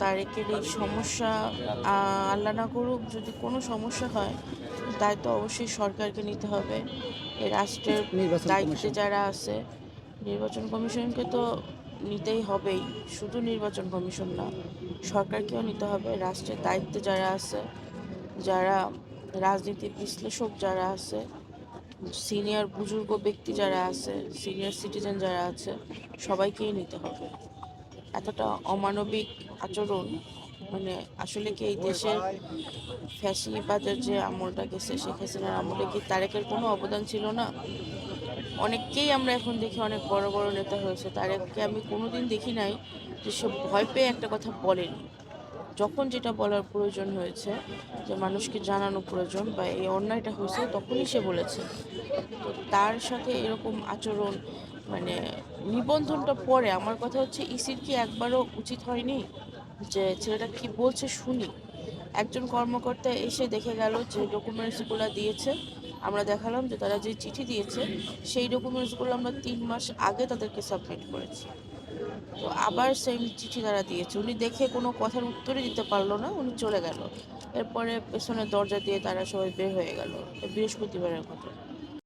তারেকের এই সমস্যা আল্লাহ না করুক যদি কোনো সমস্যা হয় দায়িত্ব অবশ্যই সরকারকে নিতে হবে। এই রাষ্ট্রের দায়িত্বে যারা আছে নির্বাচন কমিশনকে তো নিতেই হবেই শুধু নির্বাচন কমিশন না সরকারকেও নিতে হবে। রাষ্ট্রের দায়িত্বে যারা আছে যারা রাজনীতি বিশ্লেষক যারা আছে সিনিয়র বুজুর্গ ব্যক্তি যারা আছে সিনিয়র সিটিজেন যারা আছে সবাইকেই নিতে হবে। এতটা অমানবিক আচরণ। মানে আসলে কি এই দেশের ফ্যাসিবাদের যে আমলটা গেছে, শেখ হাসিনার আমলে কি তারেকের কোনো অবদান ছিল না? অনেককেই আমরা এখন দেখি অনেক বড় বড় নেতা হয়েছে। তারেককে আমি কোনোদিন দেখি নাই যে সে ভয় পেয়ে একটা কথা বলেনি। যখন যেটা বলার প্রয়োজন হয়েছে, যে মানুষকে জানানো প্রয়োজন বা এই অন্যায়টা হয়েছে, তখনই সে বলেছে। তো তার সাথে এরকম আচরণ মানে নিবন্ধনটা পরে, আমার কথা হচ্ছে, ইসির কি একবারও উচিত হয়নি? যে ছেলেটা কি বলছে শুনি। একজন কর্মকর্তা এসে দেখে গেল যে ডকুমেন্টসগুলো দিয়েছে। আমরা দেখালাম যে তারা যে চিঠি দিয়েছে, সেই ডকুমেন্টসগুলো আমরা তিন মাস আগে তাদেরকে সাবমিট করেছি। তো আবার সেম চিঠি তারা দিয়েছে। উনি দেখে কোনো কথার উত্তরই দিতে পারল না, উনি চলে গেল। এরপরে পেছনের দরজা দিয়ে তারা সবাই বের হয়ে গেল, বৃহস্পতিবারের ঘটনা